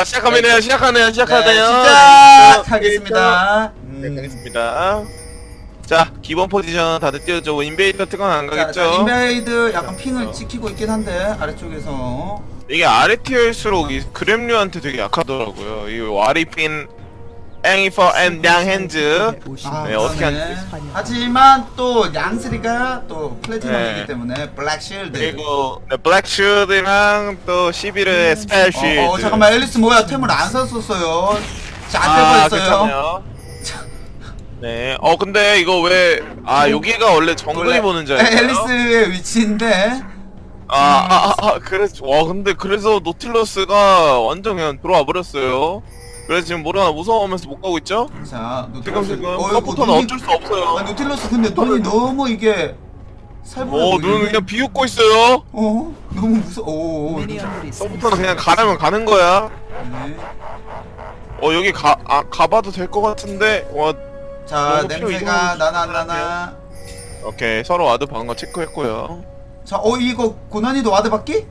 자 시작하면요. 시작하네요. 네, 시작하네요 시작하겠습니다. 네 음. 가겠습니다. 자 기본 포지션 다들 띄워줘. 인베이터 특권 안 자, 자, 가겠죠? 인베이드 약간 어. 핑을 찍히고 있긴 한데 아래쪽에서. 이게 아래 티어일수록 이 그램류한테 되게 약하더라고요. 이 와리핀 앵이퍼 앤 양핸즈 아, 네, 어떻게 그러네. 하는지. 하지만 또 양스리가 또 플래티넘이기 네. 때문에 블랙 쉴드. 그리고 네, 블랙슈드랑 또 11의 스펠 쉴드 어, 어 잠깐만 앨리스 뭐야 템을 안 샀었어요. 자, 아 있어요. 괜찮네요 네, 어 근데 이거 왜 아 여기가 원래 정글이 보는 자리예요? 앨리스의 위치인데 아, 아, 아, 아, 그래서, 와, 근데 그래서 노틸러스가 완전 그냥 들어와 버렸어요. 그래서 지금 모르나 무서워하면서 못 가고 있죠? 자 지금 지금 어, 서포터는 눈이- 어쩔 수 없어요. 아, 노틸러스 근데 눈이 너무 이게 살벌해 어, 보이는데? 눈은 그냥 비웃고 있어요. 어 너무 무서. 오. 오, 서포터는 그냥 가라면 가는 거야. 네. 어, 여기 가, 아, 가봐도 될 것 같은데, 와, 자 너무 필요 냄새가 나나 나나. 오케이. 서로 와드 방거 체크했고요. 자, 어 이거 고난이도 와드 받기?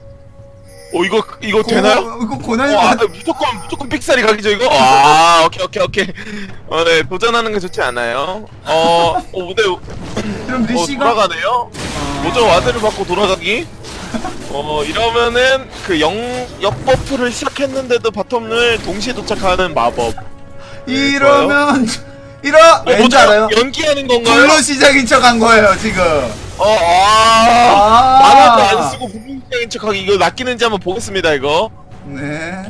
어, 이거, 이거 고- 되나요? 이거 고난이도 어, 아. 무조건, 무조건 픽살이 각이죠, 이거? 아, 오케이, 오케이, 오케이. 어, 네, 도전하는 게 좋지 않아요. 어, 어, 근데, 그럼 어, 리시가 돌아가네요? 모조 와드를 받고 돌아가기? 어, 이러면은 그 영, 역버프를 시작했는데도 바텀을 동시에 도착하는 마법. 이러면 이러 어, 왠지? 알아요? 연기하는 건가요? 불로 시작인 척한 거예요 지금. 어, 아. 아. 만화도 안 쓰고 부분적인 척하기 이거 낚이는지 한번 보겠습니다, 이거. 네.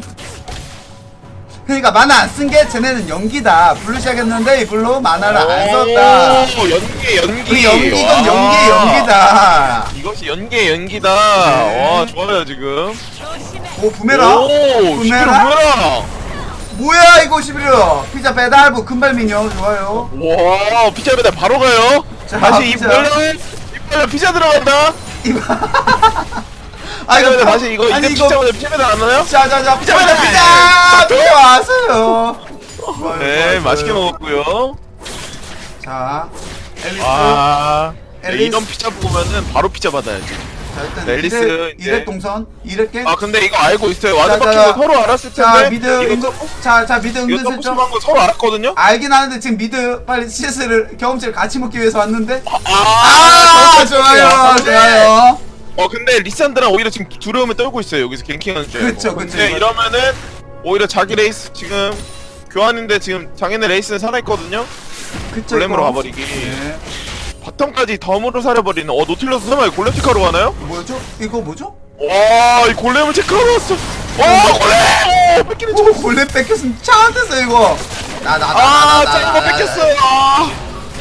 그러니까 만화 안 쓴 게 쟤네는 연기다. 불로 시작했는데 이 불로 만화를 안 썼다. 오, 연기, 연기. 그 연기 이건 와. 연기 연기다. 이것이 연기의 연기다. 네. 와, 좋아요, 지금. 오 부메라? 오? 부메라? 뭐야 이거 11호 피자 배달부 금발 미녀 좋아요. 와, 피자 배달 바로 가요. 자, 다시 피자. 입 벌려. 입 피자 들어간다. 이거 아아 이거 다시 이거 이제 피자보다 피자 배달 안 나요? 자자자 피자 배달 배달! 피자 피자 왔어요. 좋아요, 네, 좋아요, 맛있게 좋아요. 먹었고요. 자 앨리스. 아, 네, 앨리스. 이런 피자 보면은 바로 피자 받아야지. 자 일단 네, 앨리스 이래 이제- 이래 동선 이렇게. 아, 근데 이거 알고 있어요. 자, 와드 자, 바퀴는 자. 서로 알았을 자 텐데. 미드 이거 은근 자자 미드 은근 슬쩍 한거 서로 알았거든요. 알긴 하는데 지금 미드 빨리 CS를 경험치를 같이 먹기 위해서 왔는데 아, 아, 좋아요 아, 좋아요 어, 근데 리산드랑 오히려 지금 두려움에 떨고 있어요. 여기서 갱킹하는 줄. 알고. 그쵸, 그쵸, 근데 이거. 이러면은 오히려 자기 레이스 지금 교환인데 지금 장인의 레이스는 살아있거든요. 그쵸 골렘으로 이거. 가버리기. 네. 바텀까지 덤으로 사려버리는. 어, 노틸러스 설마 골렘 체크하러 가나요? 뭐죠? 이거 뭐죠? 와, 이 골렘을 체크하러 왔어. 와, 골렘! 오, 뺏기는 척. 오 골렘 뺏겼으면 차한테서 이거 아, 나나나나나 짱거 뺏겼어요. 아.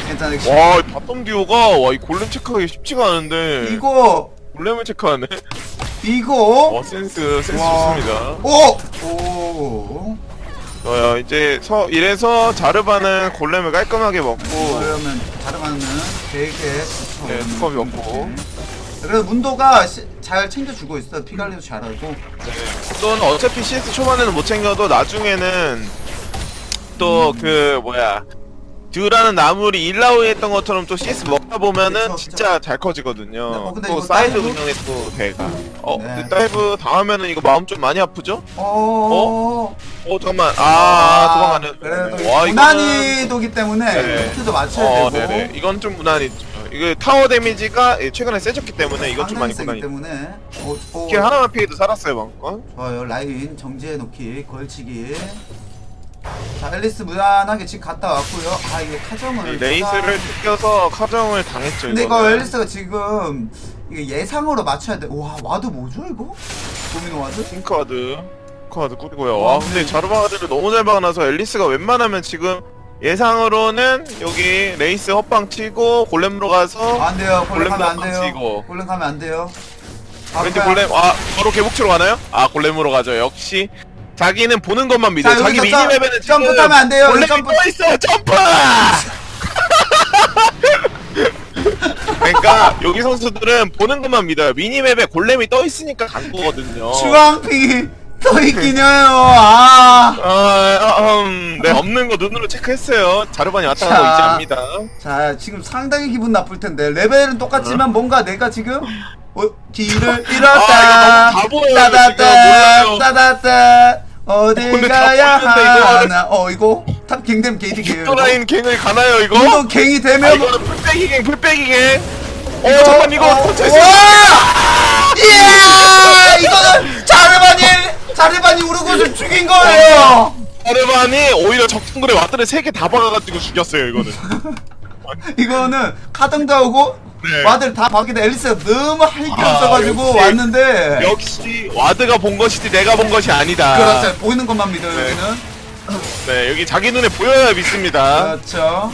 괜찮아 와, 이 바텀 듀오가 와, 이 골렘 체크하기 쉽지가 않은데. 이거 골렘을 체크하네. 이거 와, 센스, 센스 와. 좋습니다. 오! 오 어, 이제 서 이래서 자르바는 골렘을 깔끔하게 먹고 그러면 자르마는 되게 네, 두꺼비 먹고. 그래서 문도가 시, 잘 챙겨주고 있어. 피 관리도 잘하고. 또는 어차피 CS 초반에는 못 챙겨도 나중에는 또 그 뭐야 듀라는 나물이 일라오에 했던 것처럼 또 CS 먹다 보면은 진짜 잘 커지거든요. 네, 어, 근데 또 이거 사이드 다이브? 운영에 또 대가. 어, 네. 근데 다이브 당하면은 이거 마음 좀 많이 아프죠? 어? 어 잠깐만, 아, 도망가는. 그래도 와, 고난이도기 때문에 네. 루트도 맞춰야 어, 되고 네네. 이건 좀 무난이죠. 이거 타워 데미지가 최근에 세졌기 때문에 이건 좀 많이 세기 고난이. 때문에 어, 어, 하나만 피해도 살았어요 방금. 좋아요 라인 정지해 놓기 걸치기 자 앨리스 무난하게 집 갔다 왔고요 아 이게 카정을 레이스를 뜯겨서 카정을 당했죠. 근데 이거 이거는. 앨리스가 지금 이게 예상으로 맞춰야 돼와 와드 뭐죠 이거? 도미노 와드? 핑크와드 핑크와드 꾸리고요 와 근데 자르바가드를 너무 잘 박아놔서 앨리스가 웬만하면 지금 예상으로는 여기 레이스 헛방 치고 골렘으로 가서 안 돼요 골렘 가면 안 돼요 이거. 골렘 가면 안 돼요 왠지 아까- 골렘 아 바로 개복치로 가나요? 아 골렘으로 가죠 역시 자기는 보는 것만 믿어요 자, 자기 여기서 미니맵에는 점프 타면 안 돼요, 골렘이 점프. 떠 있어요 점프 그러니까 여기 선수들은 보는 것만 믿어요 미니맵에 골렘이 떠 있으니까 간 거거든요 주황핑이 또 있긴 해요 아 아, 아, 음, 네, 없는 거 눈으로 체크했어요. 자르반이 왔다 자. 가고 있지 압니다. 자 지금 상당히 기분 나쁠 텐데 레벨은 똑같지만 뭔가 내가 지금 어, 길을 잃었다 아, 이거 너무 바보예요, 따다따 지금. 몰라요. 따다따 근데 가야 하나 어 이거 탑 갱되면 게이득이에요 이거 빅토라인 갱을 가나요 이거? 이거 갱이 아 되면 이거는 풀빼기 갱 풀빼기 갱. 어 잠깐 이거 어. 와! 이야! 이거는 자르반이 자르반이 우르고를 죽인 거예요. 아르반이 오히려 적중글에 와드를 세개다 박아가지고 죽였어요 이거는. 이거는 카등도 하고 네. 와들 다 박기다 앨리스가 너무 할게 아, 없어가지고 역시. 왔는데 역시 와드가 본 것이지 내가 본 것이 아니다. 그렇죠 보이는 것만 믿어요 네. 여기는 네 여기 자기 눈에 보여야 믿습니다. 그렇죠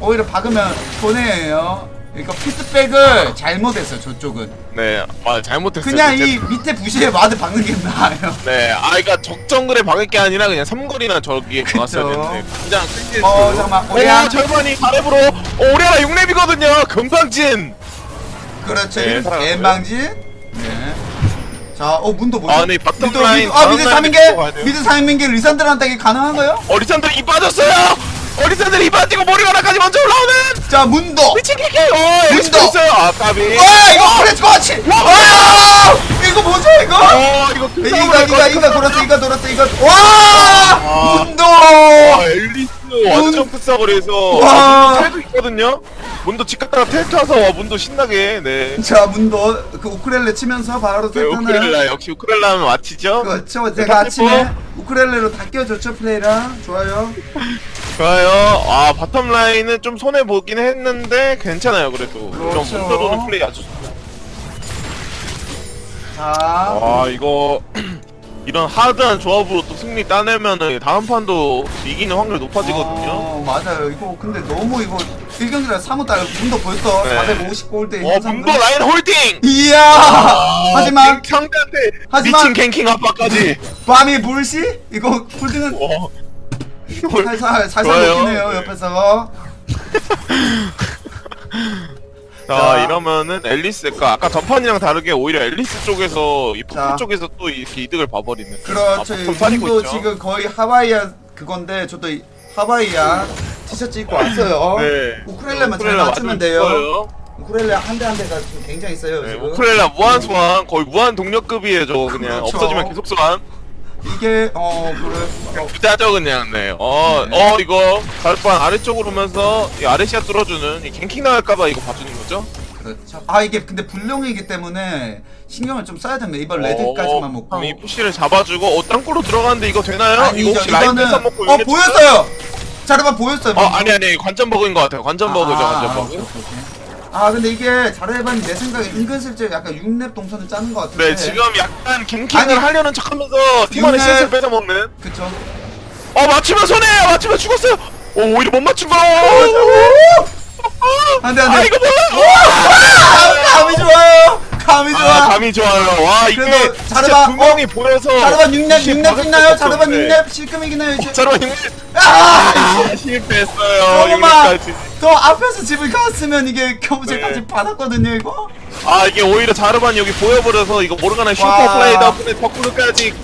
오히려 박으면 손해예요 그러니까 피드백을 잘못했어요 저쪽은 네, 아 잘못했어요. 그냥 제- 이 밑에 부시에 와드 박는 게 나아요 네, 아 그러니까 적정글에 박을 게 아니라 그냥 삼거리나 저기에 박았어야 그쵸. 되는데 그냥 클리스. 어, 잠깐만. 오, 오리안. 절반이 바랩으로 오, 오리아나 6렙이거든요. 금방진. 그렇죠 네. 엠방진 네. 자, 어 문도 뭐죠? 아, 네, 바텀 라인 아 미드 라인 3인계? 믿고 가야 돼요. 미드 3인계 리산드한테 가능한가요? 어 리산들 이 빠졌어요. 어리산들 이 빠지고 모리가나까지 먼저 올라오는 자 문도 미친 키키. 어, 문도. 있어요. 아, 까비. 와 이거 프레스 거치 와 이거 뭐죠 이거? 어, 이거 큰 이거 이거 것 이거. 돌았어 이거 돌았어 이거 와 아. 문도 와, 앨리 스 완전 문- 푸싸거리에서 와. 문도 텔도 있거든요. 문도 집 갔다가 텔 타서 와, 문도 신나게. 네. 자 문도 그 우크렐레 치면서 바로 네, 탈타는 우크렐라 역시 우크렐라는 와치죠. 그렇죠 네, 제가 탑 아침에 우크렐레로 다 끼워줬죠 플레이랑 좋아요 좋아요. 아 바텀 라인은 좀 손해 보긴 했는데 괜찮아요. 그래도 그렇죠. 좀 문도로는 플레이 아주. 자 아 이거 이런 하드한 조합으로 또 승리 따내면은 다음 판도 이기는 확률 높아지거든요. 어, 맞아요. 이거 근데 너무 이거 1경기라 사뭇 달라. 문도 벌써 네. 450골드 어 문도 라인 홀딩. 이야! 하지만 갱- 상대한테 하지만- 미친 갱킹 압박까지. 밤이 물시? 이거 홀딩은 와. 살살 살살 좋아요. 네. 옆에서. 자, 자. 이러면은 앨리스가 아까 전판이랑 다르게 오히려 앨리스 쪽에서 이 자. 포크 쪽에서 또 이렇게 이득을 봐버리는. 그렇죠. 아, 살리고 문도 있죠. 지금 거의 하와이안 그건데 저도 이 하와이안 티셔츠 입고 왔어요. 네. 우크렐레만 잘 우크렐레 맞추면 돼요. 우크렐레 한 대 한 대가 지금 굉장히 세요 네, 지금. 우크렐라 무한 소환 거의 무한 동력급이에요 저거 그냥 그렇죠. 없어지면 계속 소환 이게 어 그래. 어, 부자죠 그냥 네어 네. 어 이거 가을반 아래쪽으로 오면서 이 아래시아 뚫어주는 이 갱킹 나갈까봐 이거 봐주는 거죠 그렇죠. 아 이게 근데 불룡이기 때문에 신경을 좀 써야 됩니다. 이번 레드까지만 먹고. 그럼 이 푸시를 잡아주고 어 땅굴로 들어가는데 이거 되나요? 아니죠. 이거 혹시 라인 이거는 뺏어 먹고 어 보였어요. 자르반 보였어요. 어 아니 아니 관전 버그인 것 같아요 관전 버그죠 관전 아, 버그 아 근데 이게 자르반이 내 생각에 은근슬쩍 약간 6렙 동선을 짜는 것 같은데. 네 지금 약간 갱킹을 하려는 척하면서 팀원의 육렙- 실수를 뺏어먹는 그쵸. 어 맞추면 손해요 맞추면 죽었어요 오 오히려 못 맞춘 거 안돼 안돼. 아 이거 뭐야 감, 감이 좋아요. 감이 좋아. 아, 감이 좋아요. 와, 이게 그래도 진짜 자르바- 두 명이 보여서. 자르반 6렙 이게 6렙 박을 있나요? 수가 자르반 없었는데. 6렙 실금 이기나요 이제? 자르바 6렙. 아! 아, 실패했어요. 6렙까지. 더 앞에서 집을 갔으면 이게 경제까지 네. 받았거든요 이거. 아, 이게 오히려 자르반이 여기 보여버려서 이거 모르가나 와. 슈퍼 플레이 덕분에 덕후르까지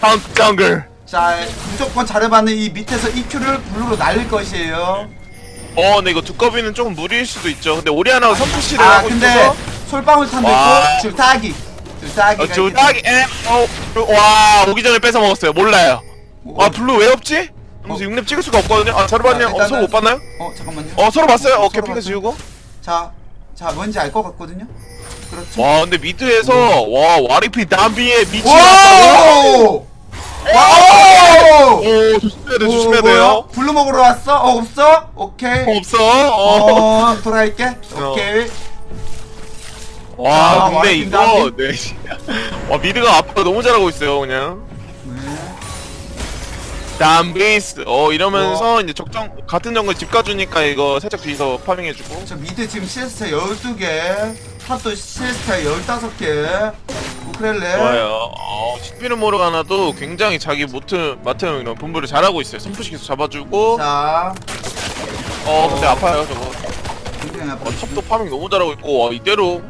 카운트 정글. 자 무조건 자르반은 이 밑에서 EQ를 블루로 날릴 것이에요. 어, 근데 이거 두꺼비는 조금 무리일 수도 있죠. 근데 오리아나가 선푸시를 아 하고 근데 있어서. 솔방울 탄도 와. 있고 줄타기 줄타기가 어, 저 있기 딱, 에, 어, 와, 오기 전에 뺏어 먹었어요. 몰라요. 때문에- 아, 블루 왜 없지? 하면서 6렙 찍을 수가 없거든요. 아, 자르반이 아, 형, 어, 서로 일단은- 못 봤나요? 어 잠깐만요. 어, 서로 봤어요? 어, 서로 개핑크 봤어요. 지우고. 자, 자 뭔지 알 것 같거든요. 그렇죠. 와 근데 미드에서 와 와리피 남비의 미치 나왔다고? 와! 와! 오 조심해야 돼 오, 조심해야? 돼요 블루 먹으러 왔어? 어 없어? 오케이. 없어 어. 어 돌아갈게. 어. 오케이. 와 아, 근데 이거. 네 와 미드가 앞으로 너무 잘하고 있어요 그냥. 네. 남비스. 어 이러면서 이제 적정 같은 정글 집 가주니까 이거 살짝 뒤에서 파밍해주고. 저 미드 지금 시스타 12개, 탑도 시스타 15개. 우크렐레. 좋아요. 어 시피르 모르가나도 굉장히 자기 모트 마트 이런 분부를 잘하고 있어요. 선푸시 계속 잡아주고. 자, 어 근데 아파요 저거. 굉장히 아파. 어, 탑도 파밍 너무 잘하고 있고. 와 이대로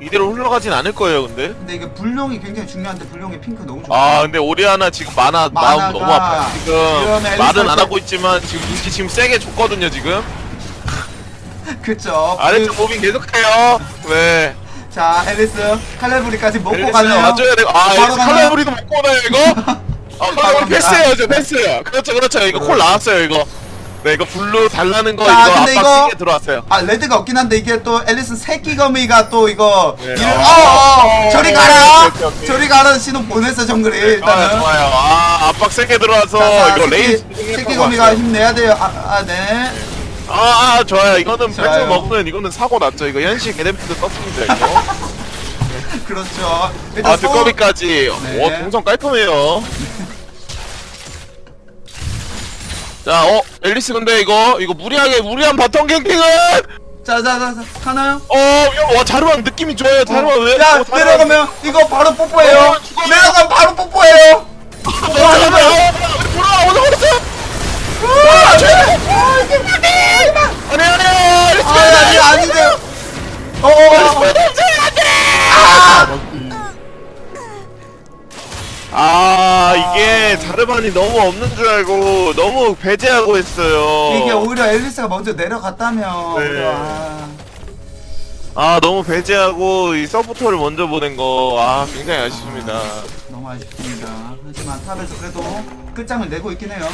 이대로 흘러가진 않을 거예요 근데 근데 이게 불룡이 굉장히 중요한데 불룡이 핑크 너무 좋아. 아 근데 오리아나 지금 만화 마음 너무 아파요 지금 말은 안 하고 있지만 지금 인기 지금 세게 줬거든요 지금 그쵸. 아래쪽 무빙 계속해요 네 자, 앨리스 칼레브리까지 먹고 가네요. 와줘야 되고 아 바로 앨리스 가나요? 칼라브리도 먹고 오나요 이거? 어, 어, 패스예요, 저 패스예요. 그렇죠, 그렇죠. 이거 콜 나왔어요, 이거. 네, 이거 블루 달라는 거 자, 이거 근데 압박 이거- 세게 들어왔어요. 아 레드가 없긴 한데 이게 또 앨리스 새끼 거미가 또 이거 네. 이를 어. 어 어 저리 어, 가라 오케이, 오케이. 저리 가라는 신호 보냈어 정글이 좋아요, 일단은 좋아요. 아, 압박 세게 들어와서 자, 자, 이거 새끼, 레이스 새끼 거미가 힘내야 돼요 아네 아, 아, 좋아요. 이거는 좋아요. 펜스 먹는 이거는 사고 났죠. 이거 현실 개념피드 떴습니다, 이거. 그렇죠 일단 아, 소- 두꺼비까지. 네. 와, 동선 깔끔해요. 자, 어, 앨리스 근데 이거, 이거 무리하게, 무리한 바텀 갱킹은! 자자자자 하나요? 어, 야, 와, 자르왕 느낌이 좋아요. 자르왕 왜? 야 어. 내려가면 이거 바로 뽀뽀해요 어, 죽어요. 내려가면 바로 뽀뽀해요 어, 자르왕, 어, 보라, 어디 어딨어? 아, 죄송해요. 아니, 아니, 앨리스 아 아니 아니세요 어어어 아 이게 자르반이 너무 없는 줄 알고 너무 배제하고 했어요. 이게 오히려 앨리스가 먼저 내려갔다면 네. 오히려 아 아 너무 배제하고 이 서포터를 먼저 보낸 거 아 굉장히 아쉽습니다. 너무 아쉽습니다 하지만 탑에서 그래도 끝장을 내고 있긴 해요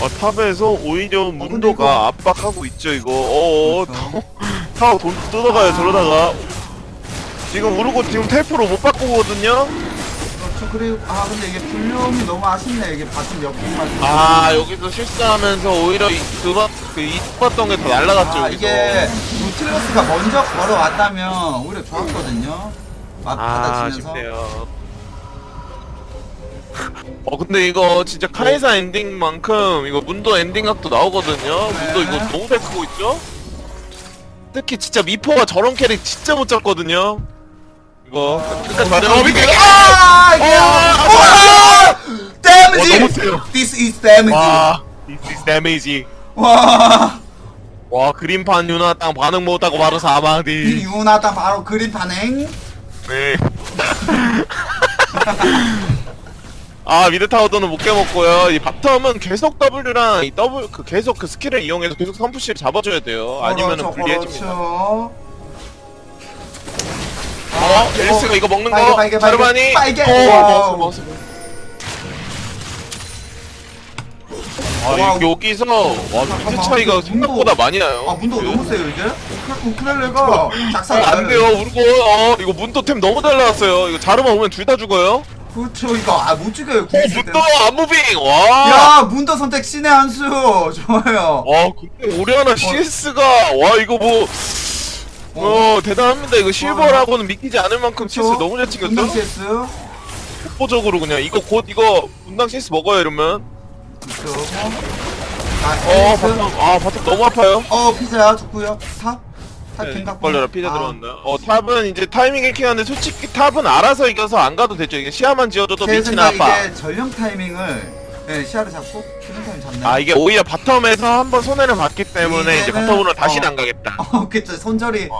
어, 탑에서 오히려 근데 문도가 압박하고 있죠 이거. 어어 그렇죠. 타워 돈 뜯어가요 저러다가 지금 우르고 지금 텔프로 못 바꾸거든요. 그렇죠 그리고 아 근데 이게 불륨이 너무 아쉽네 이게 바텀 몇 분만 아 여기서 실수하면서 오히려 이 그만 그 이뻤던 게 더 날라갔죠 아. 이게 노틸러스가 먼저 걸어왔다면 오히려 좋았거든요 막 아, 받아치면서 아쉽네요. 어 근데 이거 진짜 카이사 엔딩만큼 이거 문도 엔딩 각도 나오거든요. 문도 이거 네. 너무 잘 크고 있죠? 특히 진짜 미포가 저런 캐릭 진짜 못 잡거든요. 이거 끝까지 맞아. 어. 아 이게 어, 와 데미지 어, 너무 세요. This is damage 와, this is damage. 와 와 그림판 유나 땅 반응 못하고 바로 이 사망디. 유나다 바로 그린 반행 네. 아 미드 타워도는 못 깨먹고요. 이 바텀은 계속 W랑 이 W 그 계속 그 스킬을 이용해서 계속 선푸시를 잡아줘야 돼요. 아니면은 그렇죠, 불리해집니다. 그렇죠. 어, 앨리스가 이거 먹는 빨개, 거 빨개. 빨개. 어. 먹었어, 먹었어. 아, 와우. 이- 여기서 와 잠깐만, 미드 차이가 문도- 생각보다 많이 나요. 아 문도 너무 세요 이제 우크- 우크렐레가 작살 아, 안 돼요. 우르고 어 이거 문도템 너무 잘 나왔어요. 이거 자르마 오면 둘 다 죽어요. 그렇죠 이거 아못 죽여요 어, 궁 있을 문도 때는. 안무빙. 와. 야 문도 선택 신의 한수 좋아요 와 근데 오리아나 CS가 와 이거 뭐 어, 대단합니다. 이거 실버라고는 믿기지 않을 만큼 CS 너무 잘 분당 찍었죠? CS? 독보적으로 그냥 이거 곧 이거 분당 CS 먹어요 이러면. 그렇죠 어아 바텀 아 바텀 너무 아파요. 어 피자야 좋고요. 탑? 탑 네, 갱각 걸려라 피자 아, 들어온다. 어 탑은 이제 타이밍 해킹 하는데 솔직히 탑은 알아서 이겨서 안 가도 되죠. 이게 시야만 지어줘도 제 생각 아파 이게 전령 타이밍을 네, 시야를 잡고 전령 타이밍 잡네 아 이게 오히려 바텀에서 한번 손해를 봤기 때문에 이제 이제는- 바텀으로 다시는 어. 안 가겠다 어 그쵸 손절이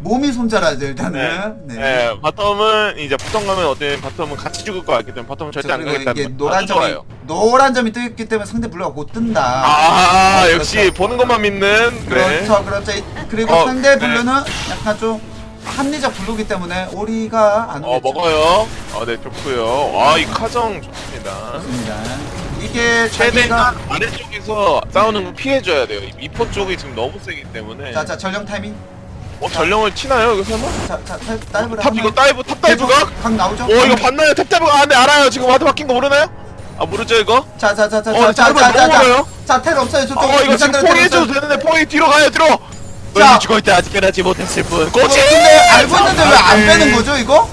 몸이 손절하죠 일단은 네. 네. 네, 바텀은 이제 바텀 가면 어때 바텀은 같이 죽을 것 같기 때문에 바텀은 절대 안 그리고 이게 가겠다는 노란 아주 점이 좋아요. 노란 점이 뜨기 때문에 상대 블루가 곧 뜬다. 아, 어, 역시 그렇죠. 보는 것만 믿는 네. 그렇죠, 그렇죠. 이- 그리고 어, 상대 네. 블루는 약간 좀 합리적 블루기 때문에 오리가 안어 오겠죠. 먹어요. 어, 네 좋고요. 아, 이 카정 좋습니다. 그렇습니다. 이게 최대한 자기가 아래쪽에서 싸우는 걸 피해줘야 돼요. 이 미포 쪽이 지금 너무 세기 때문에. 자, 자 전령 타이밍. 어, 전령을 치나요? 이거 설마? 자, 자, 타- 다이브를 탑 이거 다이브 탑 다이브가? 각 나오죠? 오 이거 봤나요? 탑 다이브가 아, 네 알아요. 지금 와드 바뀐 거 모르나요? 아 모르죠 이거? 자, 자, 자, 자, 어, 자, 자, 다이브 자, 자, 너무 자, 멀어요. 자, 텔 없어요. 저쪽. 어 이거 지금 포기 해줘도 되는데 포기 뒤로 가요 뒤로. 자. 널 죽어 있다 아직 깨닫지 못했을 뿐. 어, 꼬치. 근데 알고 있는데 왜안 네. 빼는 거죠, 이거?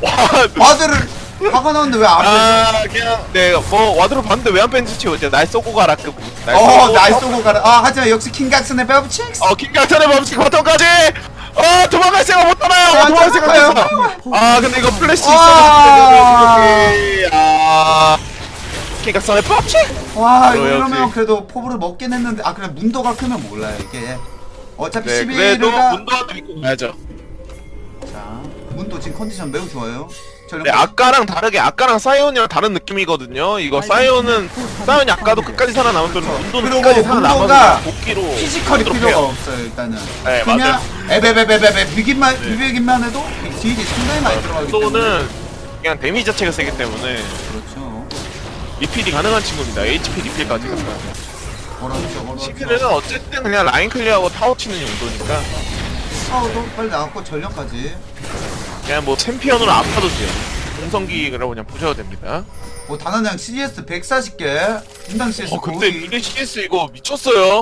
와. 와드를 화가 나는데 왜 안 빼? 아 그냥 네뭐 와드로 봤는데 왜 안 뺀지 치고 이제 날 쏘고 가라 급. 날 어, 쏘고 날 가- 쏘고 가라. 아, 하지만 역시 킹각슨의 베브칙스. 어 김강찬의 범칙 바텀까지. 어 도망갈 생각 못 하나요? 아, 어, 도망갈 생각 잠깐만요. 했어. 아 근데 이거 플래시 와. 있었는데 아 김강찬의 범칙. 와, 이거 그래요, 이러면 역시. 그래도 포부를 먹긴 했는데, 아, 그래, 문도가 크면 몰라요, 이게. 어차피 네 그래도 11위가. 문도한테 믿고 가야죠. 자, 문도 지금 컨디션 매우 좋아요. 전력 네 아까랑 다르게 아까랑 사이온이랑 다른 느낌이거든요. 이거 사이온은 사이온이 아까도 끝까지 살아남은 편 문도는 그리고 끝까지 문도가 살아남아서 복귀로 피지컬이 필요가. 없어요, 일단은. 네, 그냥, 맞아요. 에베베베베베, 비기만, 비비기만 해도 딜이 상당히 많이 들어가기 때문에. 문도는 그냥 데미지 자체가 세기 때문에 그렇죠. 리필이 가능한 친구입니다. HP 리필까지. 걸어주죠 걸어주죠 시크는 어쨌든 그냥 라인 클리어하고 타워 치는 용도니까 파워도 빨리 나왔고 전령까지 그냥 뭐 챔피언으로 아파도 돼요. 공성기라고 그냥 보셔도 됩니다. 오 단원양 CS 140개 분당 CS 어 근데 거의 미래 CS 이거 미쳤어요.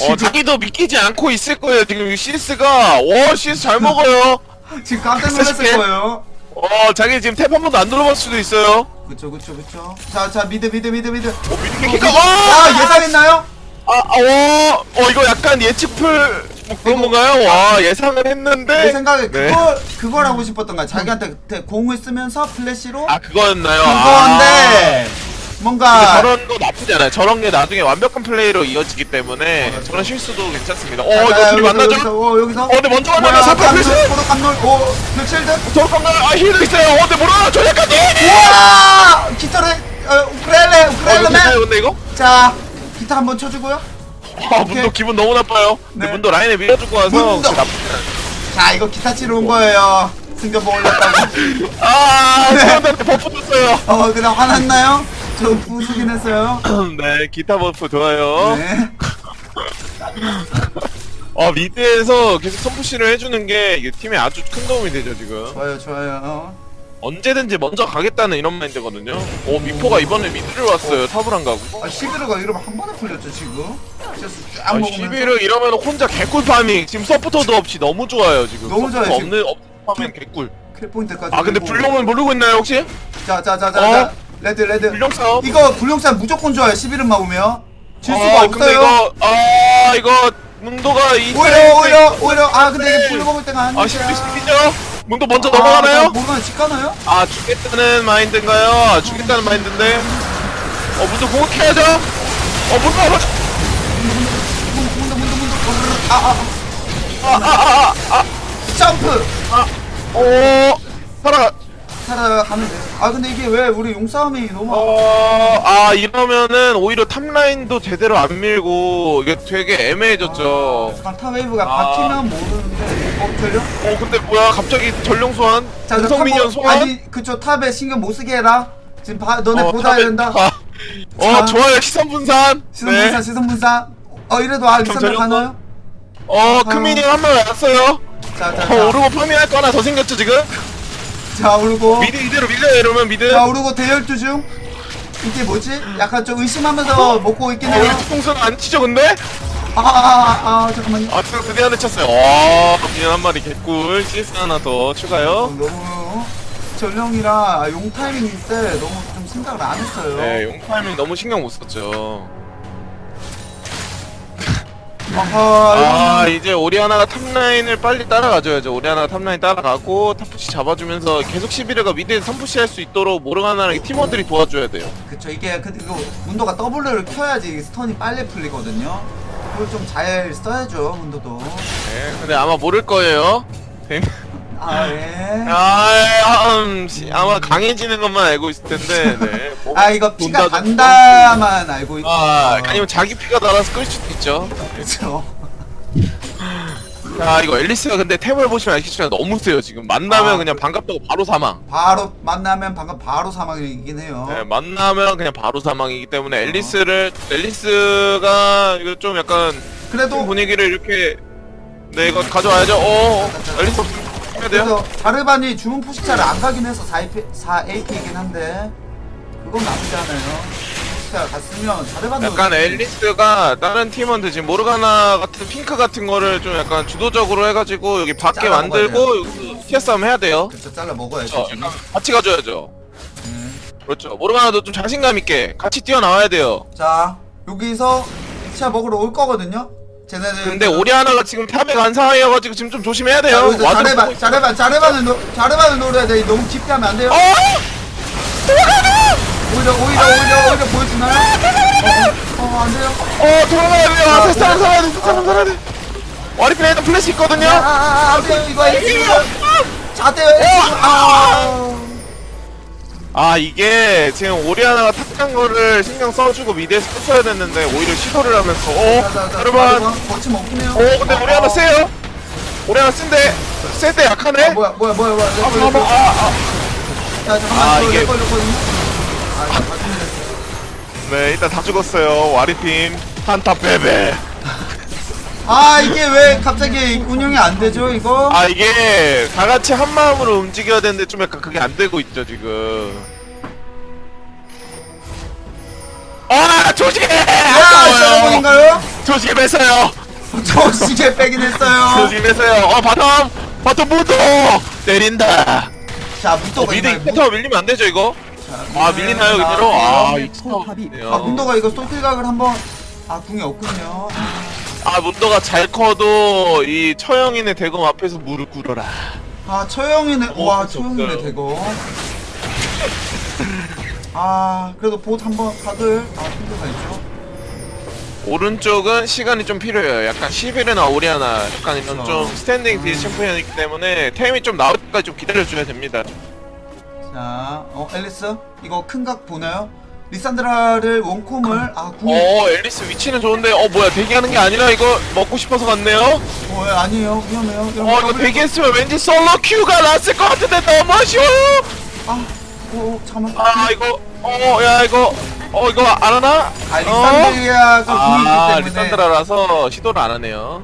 어 자기도 믿기지 않고 있을 거예요. 지금 이 CS가 와 CS 잘 먹어요. 지금 깜짝 놀랐을 140개? 거예요 어 자기 지금 탭 한 번도 안 눌러볼 수도 있어요. 그쵸 그쵸 그쵸 자자 미드 미드 미드 미드 어 미드캐키가 아와 예상했나요? 아 어 어, 이거 약간 예측풀 뭐 그런 건가요? 와 예상을 했는데 내 생각에 네. 그걸 그걸 하고 싶었던 거야 자기한테 대- 공을 쓰면서 플래시로 아 그거였나요? 그건데 아, 뭔가 저런 거 나쁘지 않아요. 저런 게 나중에 완벽한 플레이로 이어지기 때문에 저런 실수도 괜찮습니다. 어 자, 이거 자, 둘이 만나죠? 여기서, 어 여기서 어 근데 먼저 뭐야 만나면 사파 플래시 포로 깜놀 오 벽실드 저로 깜나아 힐도 있어요. 어 근데 뭐라 저녁까지 우와 기타를 어, 우크렐레 어 우크렐레맨 괜찮아요 근데 이거? 자 기타 한번 쳐주고요 아 오케이. 문도 기분 너무 나빠요. 근데 네. 문도 라인에 밀어주고 와서 문도. 않아요. 자 이거 기타 치러 온 거예요 승격보 올렸다고 아 네. 사람들한테 버프 줬어요. 어 그래 화났나요? 저 부수긴 했어요 네 기타 버프 좋아요. 네 어 미드에서 계속 선푸시를 해주는 게 이게 팀에 아주 큰 도움이 되죠 지금. 좋아요 좋아요 언제든지 먼저 가겠다는 이런 마인드거든요. 오 미포가 이번에 미드를 왔어요. 탑을 안 가고. 아 11호가 이러면 한 번에 풀렸죠 지금 CS 쫙 아, 먹으면서 11을 이러면 혼자 개꿀 파밍. 지금 서포터도 없이 너무 좋아요 지금. 너무 좋아요, 서포터 지금. 없는 없는 파밍 개꿀. 킬 포인트까지 아 근데. 불룡은 모르고 있나요 혹시? 자자자자 어? 자 레드 레드 불룡 싸움. 이거 불룡산 무조건 좋아요 11은 막으면 질 수가 아, 없어요 이거 아 이거 문도가 이 오히려 오히려 오히려 아 근데 이게 불 먹을 때가 아니야 아 11, 11이죠? 문도 먼저 넘어가나요? 모르면 집 가나요? 아 죽겠다는 마인드인가요? 아, 죽겠다는 마인드인데 어 문도 공격해야죠 어 문도 먼저 문도 문도 문도 문도 아아 아 아 아아 점프 어 살아가 살아가면 돼 아 근데 이게 왜 우리 용싸움이 너무 어 아 이러면은 오히려 탑라인도 제대로 안 밀고 이게 되게 애매해졌죠. 잠깐 타 웨이브가 아. 바뀌면 모르는데 어 들려? 어 근데 뭐야? 갑자기 전령 소환? 자, 저 탑- 소환? 아니 그쵸 탑에 신경 못 쓰게 해라. 지금 봐 너네 어, 보다 탑에- 된다. 아, 어 자. 좋아요. 시선 분산. 시선 분산 시선 분산. 어 이래도 아 전력 가나요? 어 크미니 한명 왔어요. 자자 자. 어 오르고 파밍할 거 하나 더 생겼죠 지금 자 오르고. 미드 이대로 밀려요 이러면 미드. 자 오르고 대열두 중. 이게 뭐지? 약간 좀 의심하면서 먹고 있긴 어, 해요. 뚜껑선 안 치죠 근데? 아아 아 아, 잠깐만요. 아 지금 드디어 한대 쳤어요. 와 미연 한 마리 개꿀. CS 하나 더 어, 추가요. 너무 전령이라 용 타이밍 때 너무 좀 생각을 안 했어요. 네 용타이밍 너무 신경 못 썼죠 아하 아 이제 오리아나가 탑라인을 빨리 따라가줘야죠 오리아나가 탑라인 따라가고 탑푸시 잡아주면서 계속 시비르가 미드에서 선푸시 할 수 있도록 모르가나랑 팀원들이 도와줘야 돼요. 그쵸 이게 근데 이거 문도가 W를 켜야지 스턴이 빨리 풀리거든요. 그걸 좀 잘 써야죠 문도도. 네 근데 아마 모를 거예요. 아예 아, 음, 시- 아마 강해지는 것만 알고 있을 텐데 네. 뭐, 아 이거 피가 돈다 단다만 알고 있죠 아, 아니면 자기 피가 날아서 끌 수도 있죠. 그쵸 아, 이거 앨리스가 근데 탭을 보시면 알겠지만 너무 세요, 지금. 만나면 아, 그냥 반갑다고 바로 사망. 바로 만나면 방금 바로 사망이긴 해요 네, 만나면 그냥 바로 사망이기 때문에 앨리스를, 앨리스가 이거 좀 약간 팀 그래도 분위기를 이렇게, 네, 이거 가져와야죠. 어, 앨리스 없으면 해야 돼요. 그래서 자르반이 주문 푸시차를 안 가긴 해서 4AP, 4AP이긴 한데 그건 나쁘지 않아요 푸시차 갔으면 자르반도 약간 앨리스가 다른 팀원들 지금 모르가나 같은 핑크 같은 거를 좀 약간 주도적으로 해가지고 여기 밖에 잘라 만들고 여기서 티어 싸움 해야 돼요. 그쵸 잘라 먹어야죠 그렇죠. 지금 약간 같이 가줘야죠. 음. 그렇죠. 모르가나도 좀 자신감 있게 같이 뛰어나와야 돼요. 자 여기서 푸시차 먹으러 올 거거든요 쟤네들 근데 오리아나가 지금 탑에 간 상황이어가지고 지금 좀 조심해야 돼요. 여기서 와드 자르반 자르반 자르반을 노, 자르반을 노려야 돼 너무 깊게 하면 안 돼요 어! 오히려 오히려 오히려 오히려 보여주나요? 어, 어, 어, 안 돼요 어 돌아가야 돼요. 아, 아, 세 사람 살아야 돼. 세 사람 살아야 돼. 와리플레이도 플래시 있거든요. 아, 아, 아, 안 돼요 이거 에이스 자대요 아 아 이게 지금 오리아나가 탑간 거를 신경 써주고 미드에 썼어야 됐는데 오히려 시도를 하면서 어 여러분 거침 없긴 해요 어 근데 오리아나 세요. 오리아나 센데 센데 약하네. 아, 뭐야 뭐야 뭐야 뭐야 아, 아, 아, 아. 자 잠깐만 아, 아, 이거 다 죽였어요. 네 일단 다 죽었어요 와리팀. 한타 빼빼 아, 이게 왜 갑자기 운영이 안 되죠, 이거? 아 이게 다 같이 한 마음으로 움직여야 되는데 좀 약간 그게 안 되고 있죠 지금. 아 조식에 야, 여러분인가요? 조식에 뺐어요. 저 시계 빼긴 했어요. 조식에 뺐어요. 어 바텀! 바텀 무도 때린다. 자, 어, 미드 있나요? 이부터 밀리면 안 되죠 이거? 자, 아 밀리나요 나왔고요. 그대로 아 네, 이거 아, 문도가 이거 솔킬각을 한번 아, 궁이 없군요. 아 문도가 잘 커도 이 처형인의 대검 앞에서 무릎 꿇어라 아, 처형이네. 어, 와, 그쵸, 처형이네, 없어요. 되고. 아, 그래도 봇 한번 각을 아, 힘들가 있죠. 오른쪽은 시간이 좀 필요해요. 약간 11이나 오리아나 약간 이런 그쵸. 좀 스탠딩 딜 챔피언이기 때문에 템이 좀 나올 때까지 좀 기다려줘야 됩니다. 자, 어, 앨리스? 이거 큰 각 보나요? 리산드라를 원콤을, 아, 궁이. 어 앨리스 위치는 좋은데 어 뭐야 대기하는 게 아니라 이거 먹고 싶어서 갔네요. 어, 예, 아니에요. 위험해요. 어. 이거 대기했으면 왠지 솔로 큐가 났을 것 같은데 너무 아쉬워요. 아, 어, 어, 잠깐만. 아 이거 어 야 이거 어 이거 안 하나? 아, 리산드라가 궁이 아 있기 때문에. 리산드라라서 시도를 안 하네요.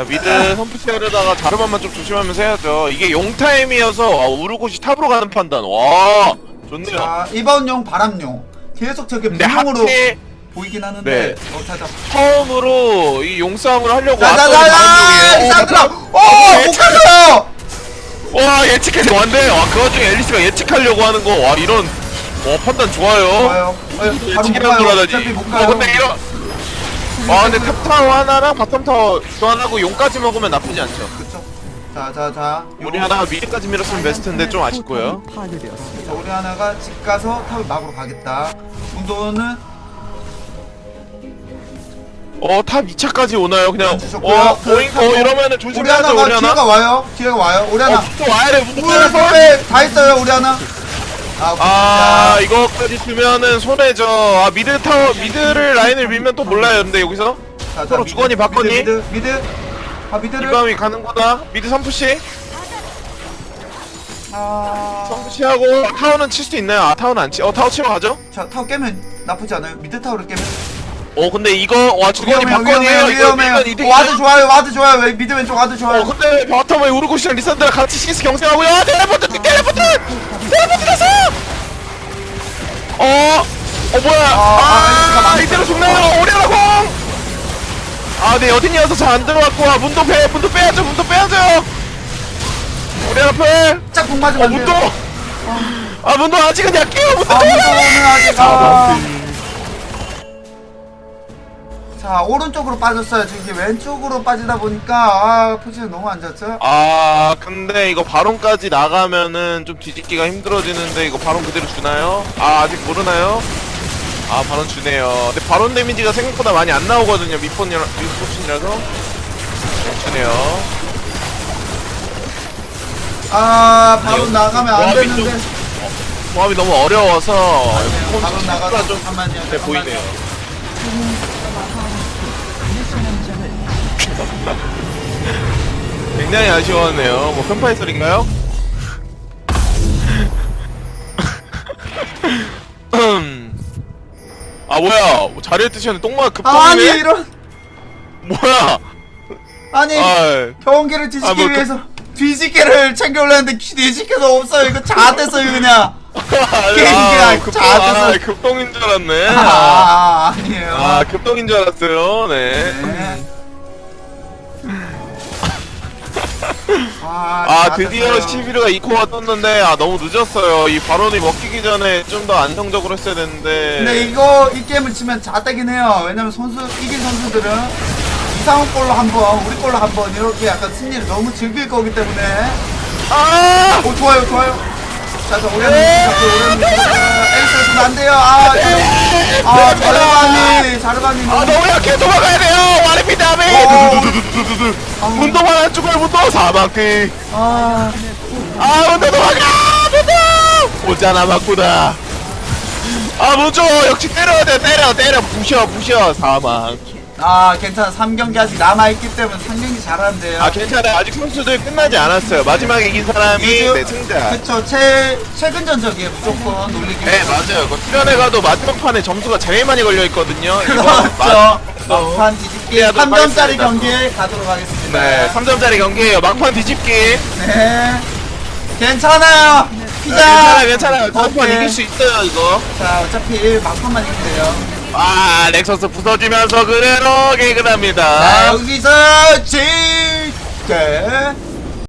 저, 자 미드 선푸시 하려다가 자르만만 좀 조심하면서 해야죠. 이게 용 타임이어서 아, 우르고시 탑으로 가는 판단. 와 좋네요. 자, 이번 용 바람용. 계속 저게 근데 분용으로 하필 보이긴 하는데. 네. 어, 자, 자. 처음으로 이 용싸움을 하려고 자, 자, 자, 자. 리산드라! 어, 어, 못 갔어요! 와 예측해서 왔네. 와그 와중에 앨리스가 예측하려고 하는 거. 와 이런 와 판단 좋아요. 좋아요. 어, 바로 못 예측이라고 가요. 돌아다니. 어차피 못 어 가요. 근데 이런 와 근데 탑타워 하나랑 바텀타워 교환하고 용까지 먹으면 나쁘지 않죠. 그쵸. 자, 자, 자. 우리 하나가 미드까지 밀었으면 베스트인데 좀 아쉽고요. 파괴되었습니다. 자, 우리 하나가 집 가서 탑을 막으러 가겠다. 운동은 어탑 2차까지 오나요? 그냥 주셨고요. 어 그 보잉 어 탑- 이러면은 우리 조심해야죠 하나가 우리 하나. 기회가 와요. 기회가 와요. 우리 하나. 어 또 와야 돼. 무슨 우리? 손에 다 있어요. 우리 하나. 아, 아 자, 이거까지 주면은 손해죠. 아 미드 타워 미드를 라인을 밀면 또 몰라요. 근데 여기서 자, 자, 서로 미드, 주거니 받거니? 미드, 미드, 미드. 아, 미드를. 이밤이 가는구나. 미드 선푸시 아. 선푸시하고 타워는 칠 수 있나요? 아 타워는 안 치. 어 타워 치러 가죠? 자, 타워 깨면 나쁘지 않아요. 미드 타워를 깨면. 어 근데 이거 와 위험해요, 받거니에요. 위험해요, 이거 위험해요. 이득이야. 와드 좋아요, 와드 좋아요. 왜 미드 왼쪽 와드 좋아요. 어 근데 바텀에 우르고시랑 리산드라 같이 시스 경쟁하고요. 아, 텔레포트 텔레포트 텔레포트 됐어. 어. 어 뭐야? 아, 아, 아. 이대로 죽나요? 오리아나 공! 아, 네, 어딘이어서 잘 안 들어갔고, 아, 문도 빼, 문도 빼야죠, 문도 빼야죠! 오리아나 패! 짝꿍 어, 맞으면 안 문도! 돼요. 아, 문도 아직은 약해요, 문도! 아, 문도는 아직 아. 자, 오른쪽으로 빠졌어요. 지금 이게 왼쪽으로 빠지다 보니까 아, 포지션 너무 안 좋죠? 아, 근데 이거 바론까지 나가면은 좀 뒤집기가 힘들어지는데, 이거 바론 그대로 주나요? 아, 아직 모르나요? 아, 바론 주네요. 근데 바론 데미지가 생각보다 많이 안 나오거든요, 미폰이라, 미포신이라서. 주네요. 아, 바로 나가면 안 와, 되는데. 왼쪽. 조합이 너무 어려워서, 네, 바로 나가서 좀 잠깐만요. 네, 잠깐만요. 보이네요. 굉장히 아쉬워하네요. 뭐 편파의 소리인가요? 아 뭐야? 뭐 자리에 뜨시는데 똥마가 아니 급동이네? 이런 뭐야? 아니 아, 병기를 뒤집기 아, 뭐 그- 위해서 뒤집기를 챙겨올랬는데 뒤집기도 없어요. 이거 자됐어요 그냥. 게임기가 아, 급동, 아, 급동인 줄 알았네. 아, 아, 아 아니에요. 아, 급동인 줄 알았어요. 네. 네. 아, 아다 드디어 됐어요. 11호가 2코가 떴는데 아 너무 늦었어요 이 발언이 먹히기 전에 좀 더 안정적으로 했어야 되는데 근데 이거 이 게임을 치면 잣되긴 해요. 왜냐면 선수 이긴 선수들은 이상한 걸로 한번 우리 걸로 한번 이렇게 약간 승리를 너무 즐길 거기 때문에 아! 오 좋아요 좋아요. 자, 자 오래는 잡고 오래는 에이스 안 돼요. 아, 지금 아 자르바니 자르바니 아 너무 약해. 도망가야 돼요. 와리피 다음에 어. 문도만 안 죽어요. 문도. 사막뒤 아, 아 문도 도망가. 문도. 오잖아 맞구나 아 문조 역시 때려야 돼. 때려 때려. 부셔 부셔. 사망 아 괜찮아. 3경기 아직 남아있기 때문에 3경기 잘하는데요. 아 괜찮아요. 아직 선수들 끝나지 않았어요. 마지막에 이긴 사람이 네 승자. 그쵸. 최, 최근 전적이에요. 무조건 놀리기 네 맞아요. 그 수련회 가도 마지막 판에 점수가 제일 많이 걸려 있거든요. 이거 그렇죠. 마- 막판 뒤집기. 해야도 3점짜리 하겠습니다. 경기에 가도록 하겠습니다. 네 3점짜리 경기에요. 막판 뒤집기. 네. 괜찮아요. 피자 아, 괜찮아요 괜찮아요. 다음 판 오케이. 이길 수 있어요 이거. 자 어차피 막판만 이기면 돼요 아 넥서스 부서지면서 그대로 개그를 자 합니다. 여기서 질게